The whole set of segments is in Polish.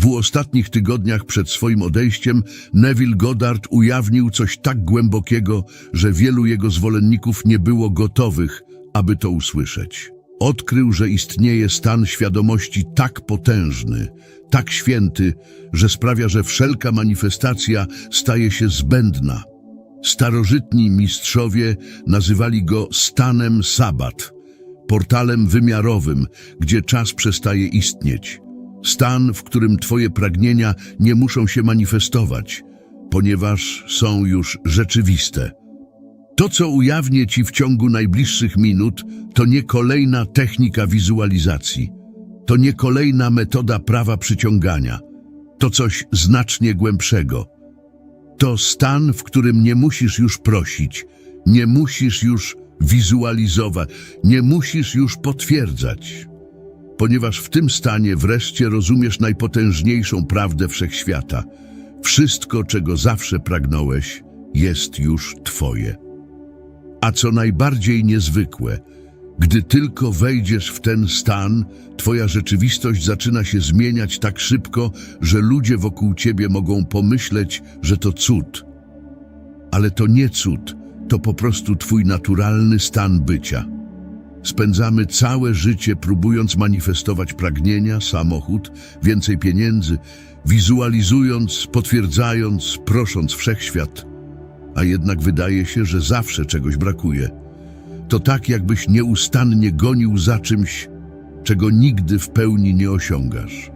W ostatnich tygodniach przed swoim odejściem Neville Goddard ujawnił coś tak głębokiego, że wielu jego zwolenników nie było gotowych, aby to usłyszeć. Odkrył, że istnieje stan świadomości tak potężny, tak święty, że sprawia, że wszelka manifestacja staje się zbędna. Starożytni mistrzowie nazywali go stanem sabat, portalem wymiarowym, gdzie czas przestaje istnieć. Stan, w którym Twoje pragnienia nie muszą się manifestować, ponieważ są już rzeczywiste. To, co ujawnię Ci w ciągu najbliższych minut, to nie kolejna technika wizualizacji. To nie kolejna metoda prawa przyciągania. To coś znacznie głębszego. To stan, w którym nie musisz już prosić, nie musisz już wizualizować, nie musisz już potwierdzać. Ponieważ w tym stanie wreszcie rozumiesz najpotężniejszą prawdę wszechświata. Wszystko, czego zawsze pragnąłeś, jest już Twoje. A co najbardziej niezwykłe, gdy tylko wejdziesz w ten stan, Twoja rzeczywistość zaczyna się zmieniać tak szybko, że ludzie wokół Ciebie mogą pomyśleć, że to cud. Ale to nie cud, to po prostu Twój naturalny stan bycia. Spędzamy całe życie próbując manifestować pragnienia, samochód, więcej pieniędzy, wizualizując, potwierdzając, prosząc wszechświat. A jednak wydaje się, że zawsze czegoś brakuje. To tak, jakbyś nieustannie gonił za czymś, czego nigdy w pełni nie osiągasz.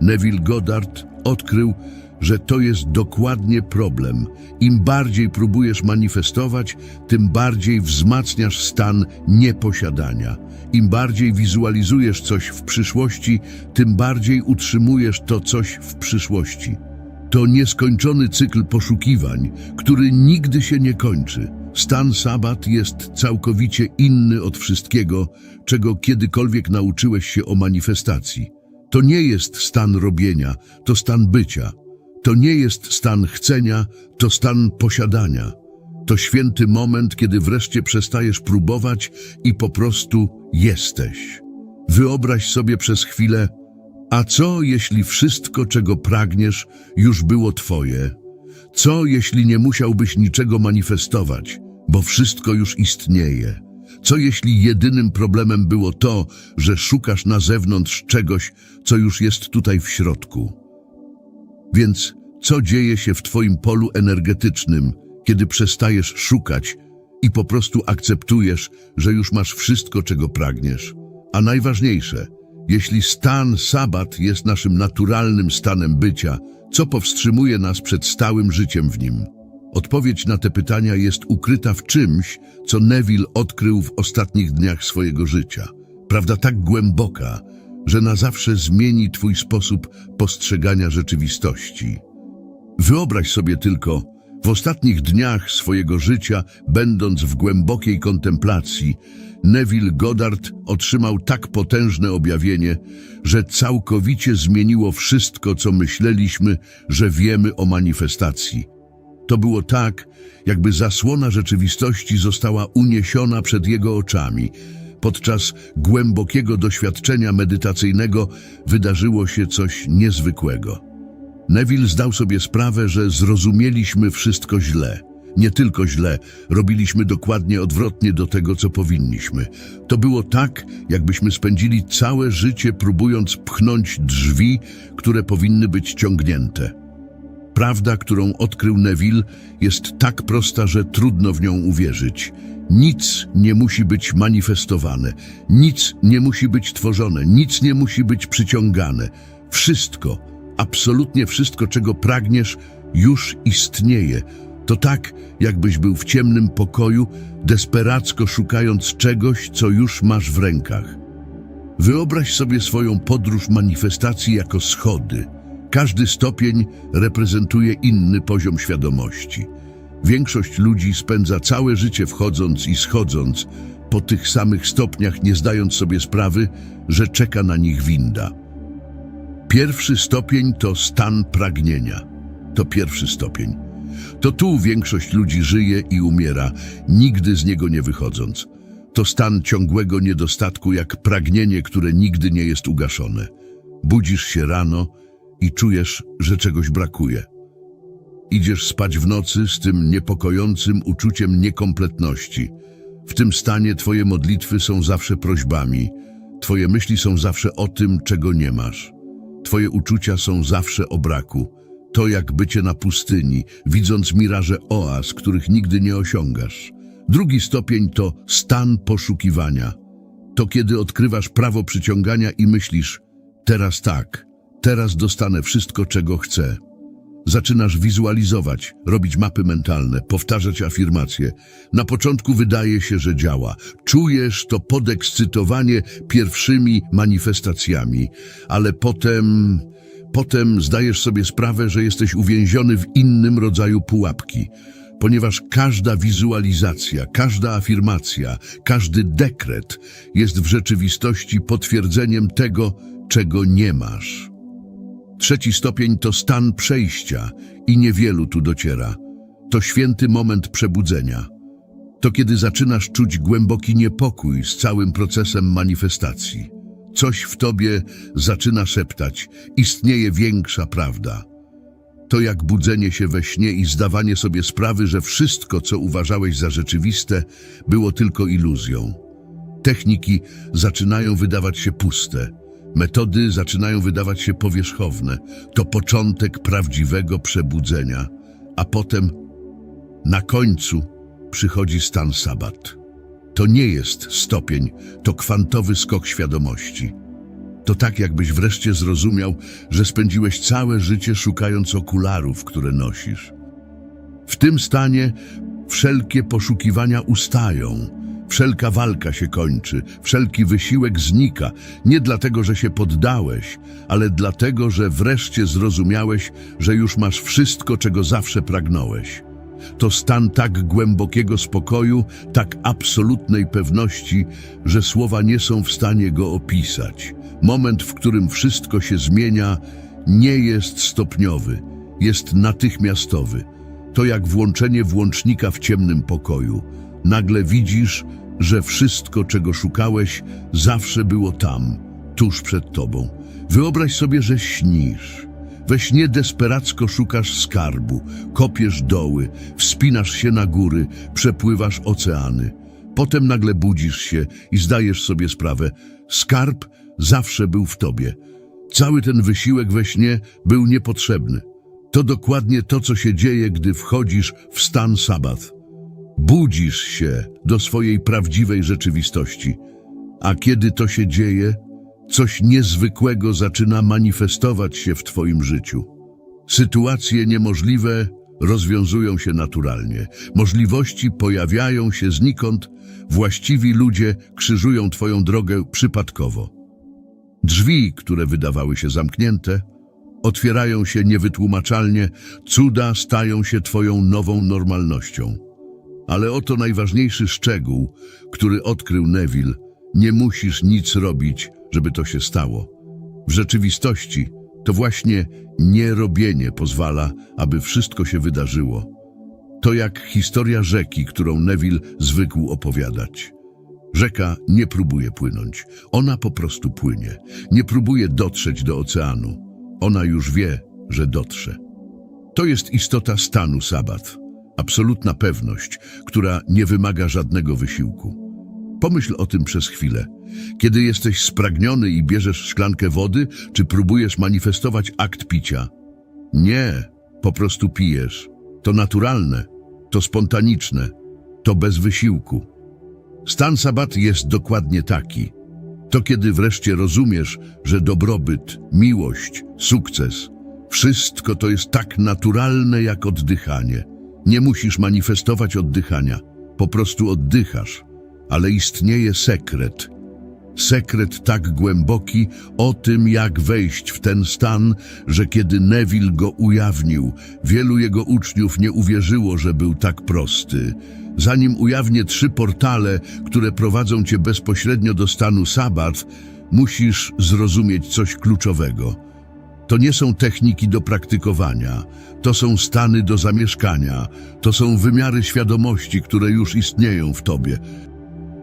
Neville Goddard odkrył, że to jest dokładnie problem. Im bardziej próbujesz manifestować, tym bardziej wzmacniasz stan nieposiadania. Im bardziej wizualizujesz coś w przyszłości, tym bardziej utrzymujesz to coś w przyszłości. To nieskończony cykl poszukiwań, który nigdy się nie kończy. Stan sabat jest całkowicie inny od wszystkiego, czego kiedykolwiek nauczyłeś się o manifestacji. To nie jest stan robienia, to stan bycia. To nie jest stan chcenia, to stan posiadania. To święty moment, kiedy wreszcie przestajesz próbować i po prostu jesteś. Wyobraź sobie przez chwilę, a co jeśli wszystko, czego pragniesz, już było Twoje? Co jeśli nie musiałbyś niczego manifestować, bo wszystko już istnieje? Co jeśli jedynym problemem było to, że szukasz na zewnątrz czegoś, co już jest tutaj w środku? Więc co dzieje się w Twoim polu energetycznym, kiedy przestajesz szukać i po prostu akceptujesz, że już masz wszystko, czego pragniesz? A najważniejsze, jeśli stan sabat jest naszym naturalnym stanem bycia, co powstrzymuje nas przed stałym życiem w nim? Odpowiedź na te pytania jest ukryta w czymś, co Neville odkrył w ostatnich dniach swojego życia. Prawda tak głęboka, że na zawsze zmieni Twój sposób postrzegania rzeczywistości. Wyobraź sobie tylko, w ostatnich dniach swojego życia, będąc w głębokiej kontemplacji, Neville Goddard otrzymał tak potężne objawienie, że całkowicie zmieniło wszystko, co myśleliśmy, że wiemy o manifestacji. To było tak, jakby zasłona rzeczywistości została uniesiona przed jego oczami. Podczas głębokiego doświadczenia medytacyjnego wydarzyło się coś niezwykłego. Neville zdał sobie sprawę, że zrozumieliśmy wszystko źle. Nie tylko źle, robiliśmy dokładnie odwrotnie do tego, co powinniśmy. To było tak, jakbyśmy spędzili całe życie próbując pchnąć drzwi, które powinny być ciągnięte. Prawda, którą odkrył Neville, jest tak prosta, że trudno w nią uwierzyć. Nic nie musi być manifestowane, nic nie musi być tworzone, nic nie musi być przyciągane. Wszystko, absolutnie wszystko, czego pragniesz, już istnieje. To tak, jakbyś był w ciemnym pokoju, desperacko szukając czegoś, co już masz w rękach. Wyobraź sobie swoją podróż manifestacji jako schody. Każdy stopień reprezentuje inny poziom świadomości. Większość ludzi spędza całe życie wchodząc i schodząc po tych samych stopniach, nie zdając sobie sprawy, że czeka na nich winda. Pierwszy stopień to stan pragnienia. To pierwszy stopień. To tu większość ludzi żyje i umiera, nigdy z niego nie wychodząc. To stan ciągłego niedostatku, jak pragnienie, które nigdy nie jest ugaszone. Budzisz się rano i czujesz, że czegoś brakuje. Idziesz spać w nocy z tym niepokojącym uczuciem niekompletności. W tym stanie twoje modlitwy są zawsze prośbami, twoje myśli są zawsze o tym, czego nie masz. Twoje uczucia są zawsze o braku. To jak bycie na pustyni, widząc miraże oaz, których nigdy nie osiągasz. Drugi stopień to stan poszukiwania. To kiedy odkrywasz prawo przyciągania i myślisz, teraz tak, teraz dostanę wszystko, czego chcę. Zaczynasz wizualizować, robić mapy mentalne, powtarzać afirmacje. Na początku wydaje się, że działa. Czujesz to podekscytowanie pierwszymi manifestacjami, ale potem, potem zdajesz sobie sprawę, że jesteś uwięziony w innym rodzaju pułapki. Ponieważ każda wizualizacja, każda afirmacja, każdy dekret jest w rzeczywistości potwierdzeniem tego, czego nie masz. Trzeci stopień to stan przejścia i niewielu tu dociera. To święty moment przebudzenia. To kiedy zaczynasz czuć głęboki niepokój z całym procesem manifestacji. Coś w tobie zaczyna szeptać, istnieje większa prawda. To jak budzenie się we śnie i zdawanie sobie sprawy, że wszystko, co uważałeś za rzeczywiste, było tylko iluzją. Techniki zaczynają wydawać się puste. Metody zaczynają wydawać się powierzchowne. To początek prawdziwego przebudzenia, a potem, na końcu, przychodzi stan sabat. To nie jest stopień, to kwantowy skok świadomości. To tak, jakbyś wreszcie zrozumiał, że spędziłeś całe życie szukając okularów, które nosisz. W tym stanie wszelkie poszukiwania ustają, wszelka walka się kończy, wszelki wysiłek znika, nie dlatego, że się poddałeś, ale dlatego, że wreszcie zrozumiałeś, że już masz wszystko, czego zawsze pragnąłeś. To stan tak głębokiego spokoju, tak absolutnej pewności, że słowa nie są w stanie go opisać. Moment, w którym wszystko się zmienia, nie jest stopniowy, jest natychmiastowy. To jak włączenie włącznika w ciemnym pokoju. Nagle widzisz, że wszystko, czego szukałeś, zawsze było tam, tuż przed tobą. Wyobraź sobie, że śnisz. We śnie desperacko szukasz skarbu, kopiesz doły, wspinasz się na góry, przepływasz oceany. Potem nagle budzisz się i zdajesz sobie sprawę, skarb zawsze był w tobie. Cały ten wysiłek we śnie był niepotrzebny. To dokładnie to, co się dzieje, gdy wchodzisz w stan sabat. Budzisz się do swojej prawdziwej rzeczywistości. A kiedy to się dzieje, coś niezwykłego zaczyna manifestować się w Twoim życiu. Sytuacje niemożliwe rozwiązują się naturalnie. Możliwości pojawiają się znikąd, właściwi ludzie krzyżują Twoją drogę przypadkowo. Drzwi, które wydawały się zamknięte, otwierają się niewytłumaczalnie, cuda stają się Twoją nową normalnością. Ale oto najważniejszy szczegół, który odkrył Neville. Nie musisz nic robić, żeby to się stało. W rzeczywistości to właśnie nierobienie pozwala, aby wszystko się wydarzyło. To jak historia rzeki, którą Neville zwykł opowiadać. Rzeka nie próbuje płynąć, ona po prostu płynie. Nie próbuje dotrzeć do oceanu. Ona już wie, że dotrze. To jest istota stanu sabat. Absolutna pewność, która nie wymaga żadnego wysiłku. Pomyśl o tym przez chwilę. Kiedy jesteś spragniony i bierzesz szklankę wody, czy próbujesz manifestować akt picia? Nie, po prostu pijesz. To naturalne, to spontaniczne, to bez wysiłku. Stan sabat jest dokładnie taki. To kiedy wreszcie rozumiesz, że dobrobyt, miłość, sukces, wszystko to jest tak naturalne jak oddychanie. Nie musisz manifestować oddychania, po prostu oddychasz. Ale istnieje sekret. Sekret tak głęboki o tym, jak wejść w ten stan, że kiedy Neville go ujawnił, wielu jego uczniów nie uwierzyło, że był tak prosty. Zanim ujawnię trzy portale, które prowadzą cię bezpośrednio do stanu sabat, musisz zrozumieć coś kluczowego. To nie są techniki do praktykowania, to są stany do zamieszkania, to są wymiary świadomości, które już istnieją w tobie.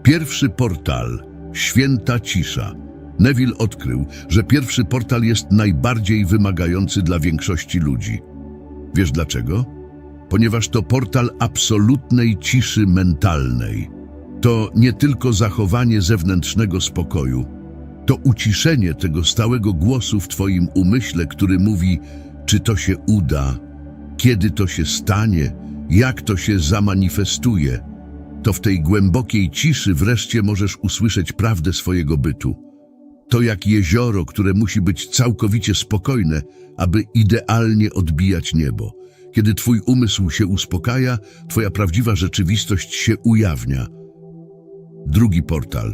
Pierwszy portal, święta cisza. Neville odkrył, że pierwszy portal jest najbardziej wymagający dla większości ludzi. Wiesz dlaczego? Ponieważ to portal absolutnej ciszy mentalnej. To nie tylko zachowanie zewnętrznego spokoju, to uciszenie tego stałego głosu w Twoim umyśle, który mówi, czy to się uda, kiedy to się stanie, jak to się zamanifestuje. To w tej głębokiej ciszy wreszcie możesz usłyszeć prawdę swojego bytu. To jak jezioro, które musi być całkowicie spokojne, aby idealnie odbijać niebo. Kiedy Twój umysł się uspokaja, Twoja prawdziwa rzeczywistość się ujawnia. Drugi portal.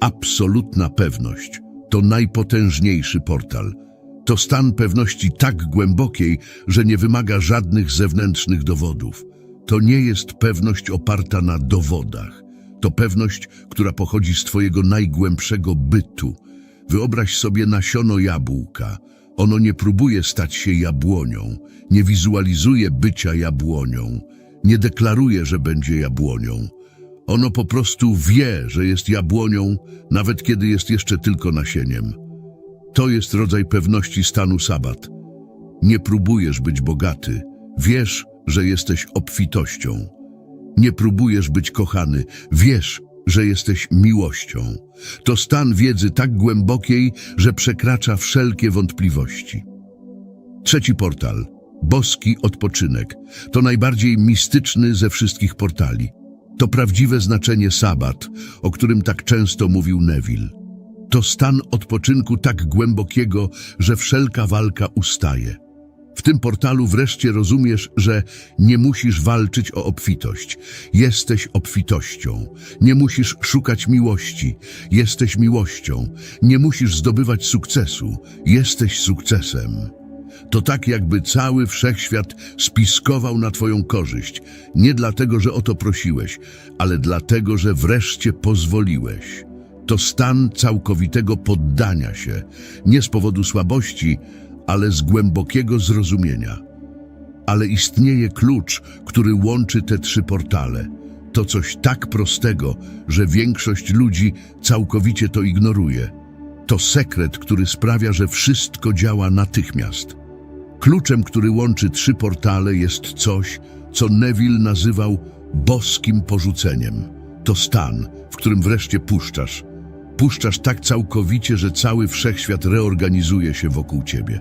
Absolutna pewność. To najpotężniejszy portal. To stan pewności tak głębokiej, że nie wymaga żadnych zewnętrznych dowodów. To nie jest pewność oparta na dowodach. To pewność, która pochodzi z Twojego najgłębszego bytu. Wyobraź sobie nasiono jabłka. Ono nie próbuje stać się jabłonią, nie wizualizuje bycia jabłonią, nie deklaruje, że będzie jabłonią. Ono po prostu wie, że jest jabłonią, nawet kiedy jest jeszcze tylko nasieniem. To jest rodzaj pewności stanu sabat. Nie próbujesz być bogaty, wiesz, że jesteś obfitością. Nie próbujesz być kochany, wiesz, że jesteś miłością. To stan wiedzy tak głębokiej, że przekracza wszelkie wątpliwości. Trzeci portal. Boski odpoczynek. To najbardziej mistyczny ze wszystkich portali. To prawdziwe znaczenie sabat, o którym tak często mówił Neville. To stan odpoczynku tak głębokiego, że wszelka walka ustaje. W tym portalu wreszcie rozumiesz, że nie musisz walczyć o obfitość. Jesteś obfitością. Nie musisz szukać miłości. Jesteś miłością. Nie musisz zdobywać sukcesu. Jesteś sukcesem. To tak, jakby cały wszechświat spiskował na Twoją korzyść. Nie dlatego, że o to prosiłeś, ale dlatego, że wreszcie pozwoliłeś. To stan całkowitego poddania się, nie z powodu słabości, ale z głębokiego zrozumienia. Ale istnieje klucz, który łączy te trzy portale. To coś tak prostego, że większość ludzi całkowicie to ignoruje. To sekret, który sprawia, że wszystko działa natychmiast. Kluczem, który łączy trzy portale jest coś, co Neville nazywał boskim porzuceniem. To stan, w którym wreszcie puszczasz. Puszczasz tak całkowicie, że cały wszechświat reorganizuje się wokół ciebie.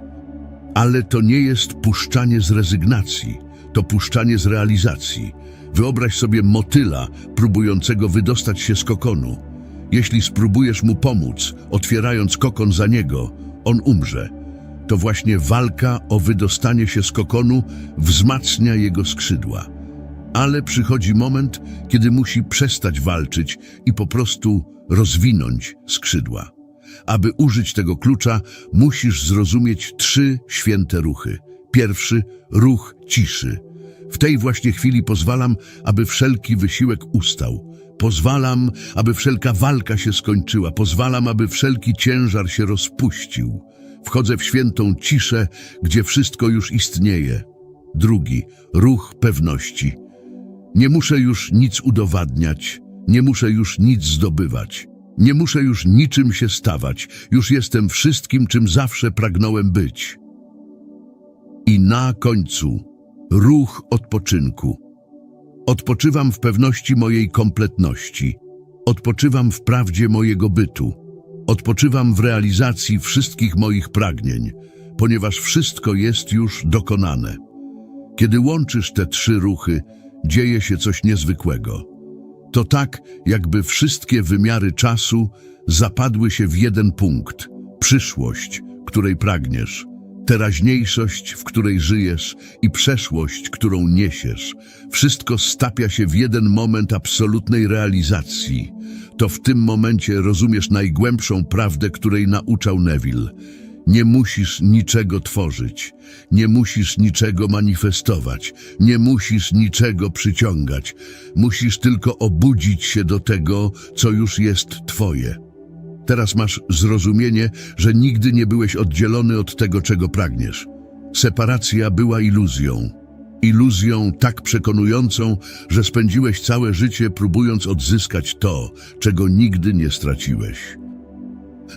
Ale to nie jest puszczanie z rezygnacji, to puszczanie z realizacji. Wyobraź sobie motyla próbującego wydostać się z kokonu. Jeśli spróbujesz mu pomóc, otwierając kokon za niego, on umrze. To właśnie walka o wydostanie się z kokonu wzmacnia jego skrzydła. Ale przychodzi moment, kiedy musi przestać walczyć i po prostu rozwinąć skrzydła. Aby użyć tego klucza, musisz zrozumieć trzy święte ruchy. Pierwszy ruch ciszy. W tej właśnie chwili pozwalam, aby wszelki wysiłek ustał. Pozwalam, aby wszelka walka się skończyła. Pozwalam, aby wszelki ciężar się rozpuścił. Wchodzę w świętą ciszę, gdzie wszystko już istnieje. Drugi ruch pewności. Nie muszę już nic udowadniać, nie muszę już nic zdobywać. Nie muszę już niczym się stawać, już jestem wszystkim, czym zawsze pragnąłem być. I na końcu ruch odpoczynku. Odpoczywam w pewności mojej kompletności. Odpoczywam w prawdzie mojego bytu. Odpoczywam w realizacji wszystkich moich pragnień, ponieważ wszystko jest już dokonane. Kiedy łączysz te trzy ruchy, dzieje się coś niezwykłego. To tak, jakby wszystkie wymiary czasu zapadły się w jeden punkt przyszłość, której pragniesz, teraźniejszość, w której żyjesz i przeszłość, którą niesiesz. Wszystko stapia się w jeden moment absolutnej realizacji. To w tym momencie rozumiesz najgłębszą prawdę, której nauczał Neville. Nie musisz niczego tworzyć, nie musisz niczego manifestować, nie musisz niczego przyciągać. Musisz tylko obudzić się do tego, co już jest Twoje. Teraz masz zrozumienie, że nigdy nie byłeś oddzielony od tego, czego pragniesz. Separacja była iluzją. Iluzją tak przekonującą, że spędziłeś całe życie próbując odzyskać to, czego nigdy nie straciłeś.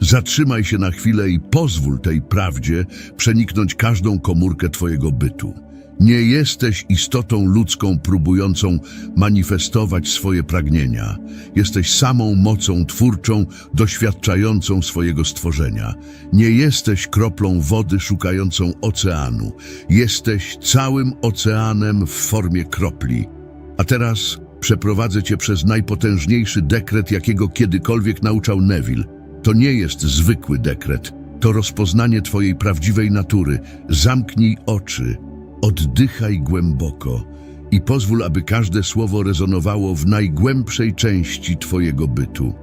Zatrzymaj się na chwilę i pozwól tej prawdzie przeniknąć każdą komórkę Twojego bytu. Nie jesteś istotą ludzką próbującą manifestować swoje pragnienia. Jesteś samą mocą twórczą, doświadczającą swojego stworzenia. Nie jesteś kroplą wody szukającą oceanu. Jesteś całym oceanem w formie kropli. A teraz przeprowadzę cię przez najpotężniejszy dekret, jakiego kiedykolwiek nauczał Neville. To nie jest zwykły dekret, to rozpoznanie twojej prawdziwej natury. Zamknij oczy, oddychaj głęboko i pozwól, aby każde słowo rezonowało w najgłębszej części twojego bytu.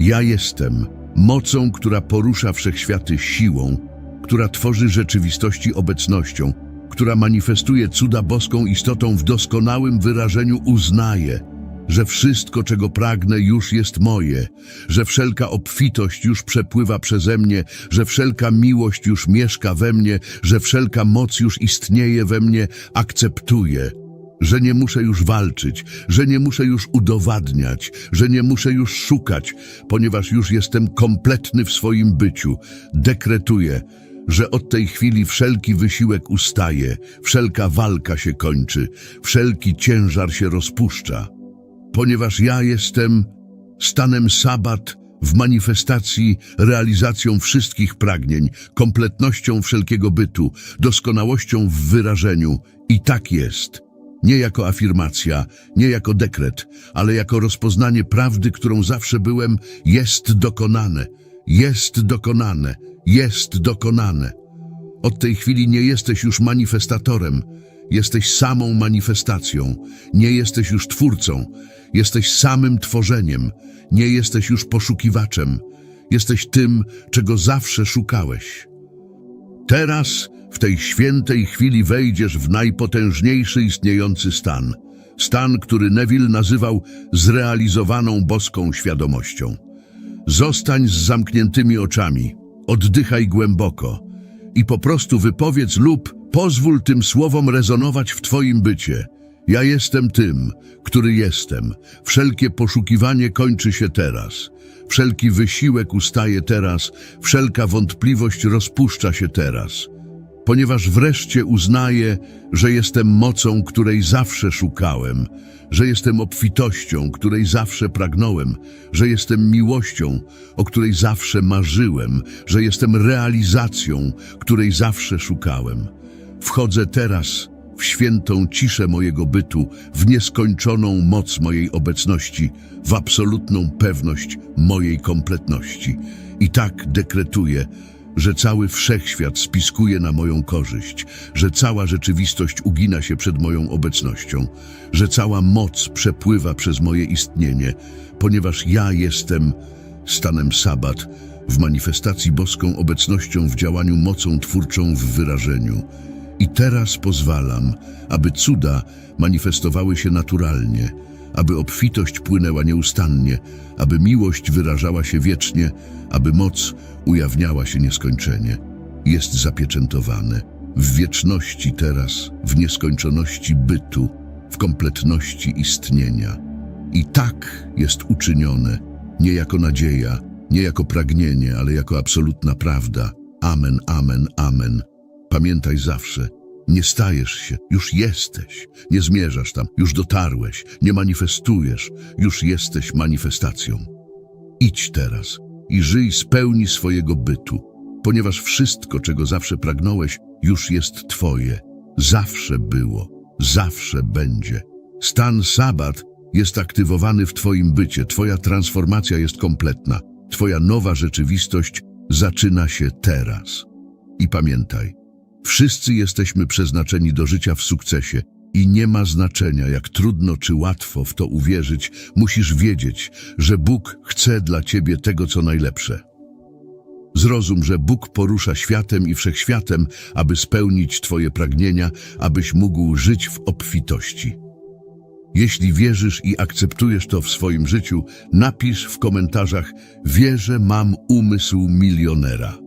Ja jestem mocą, która porusza wszechświaty siłą, która tworzy rzeczywistości obecnością, która manifestuje cuda boską istotą w doskonałym wyrażeniu uznaję, że wszystko, czego pragnę, już jest moje, że wszelka obfitość już przepływa przeze mnie, że wszelka miłość już mieszka we mnie, że wszelka moc już istnieje we mnie, akceptuję, że nie muszę już walczyć, że nie muszę już udowadniać, że nie muszę już szukać, ponieważ już jestem kompletny w swoim byciu. Dekretuję, że od tej chwili wszelki wysiłek ustaje, wszelka walka się kończy, wszelki ciężar się rozpuszcza. Ponieważ ja jestem stanem sabat w manifestacji, realizacją wszystkich pragnień, kompletnością wszelkiego bytu, doskonałością w wyrażeniu. I tak jest. Nie jako afirmacja, nie jako dekret, ale jako rozpoznanie prawdy, którą zawsze byłem, jest dokonane, jest dokonane, jest dokonane. Od tej chwili nie jesteś już manifestatorem, jesteś samą manifestacją, nie jesteś już twórcą, jesteś samym tworzeniem, nie jesteś już poszukiwaczem, jesteś tym, czego zawsze szukałeś. Teraz, w tej świętej chwili, wejdziesz w najpotężniejszy istniejący stan. Stan, który Neville nazywał zrealizowaną boską świadomością. Zostań z zamkniętymi oczami, oddychaj głęboko i po prostu wypowiedz lub pozwól tym słowom rezonować w Twoim bycie. Ja jestem tym, który jestem. Wszelkie poszukiwanie kończy się teraz. Wszelki wysiłek ustaje teraz, wszelka wątpliwość rozpuszcza się teraz. Ponieważ wreszcie uznaję, że jestem mocą, której zawsze szukałem, że jestem obfitością, której zawsze pragnąłem, że jestem miłością, o której zawsze marzyłem, że jestem realizacją, której zawsze szukałem. Wchodzę teraz w świętą ciszę mojego bytu, w nieskończoną moc mojej obecności, w absolutną pewność mojej kompletności. I tak dekretuję, że cały wszechświat spiskuje na moją korzyść, że cała rzeczywistość ugina się przed moją obecnością, że cała moc przepływa przez moje istnienie, ponieważ ja jestem stanem sabat w manifestacji boską obecnością w działaniu mocą twórczą w wyrażeniu. I teraz pozwalam, aby cuda manifestowały się naturalnie, aby obfitość płynęła nieustannie, aby miłość wyrażała się wiecznie, aby moc ujawniała się nieskończenie. Jest zapieczętowane w wieczności teraz, w nieskończoności bytu, w kompletności istnienia. I tak jest uczynione, nie jako nadzieja, nie jako pragnienie, ale jako absolutna prawda. Amen, amen, amen. Pamiętaj zawsze, nie stajesz się, już jesteś, nie zmierzasz tam, już dotarłeś, nie manifestujesz, już jesteś manifestacją. Idź teraz i żyj z pełni swojego bytu, ponieważ wszystko, czego zawsze pragnąłeś, już jest Twoje, zawsze było, zawsze będzie. Stan sabat jest aktywowany w Twoim bycie, Twoja transformacja jest kompletna, Twoja nowa rzeczywistość zaczyna się teraz. I pamiętaj, Wszyscy jesteśmy przeznaczeni do życia w sukcesie i nie ma znaczenia, jak trudno czy łatwo w to uwierzyć, musisz wiedzieć, że Bóg chce dla ciebie tego, co najlepsze. Zrozum, że Bóg porusza światem i wszechświatem, aby spełnić Twoje pragnienia, abyś mógł żyć w obfitości. Jeśli wierzysz i akceptujesz to w swoim życiu, napisz w komentarzach: Wierzę, mam umysł milionera.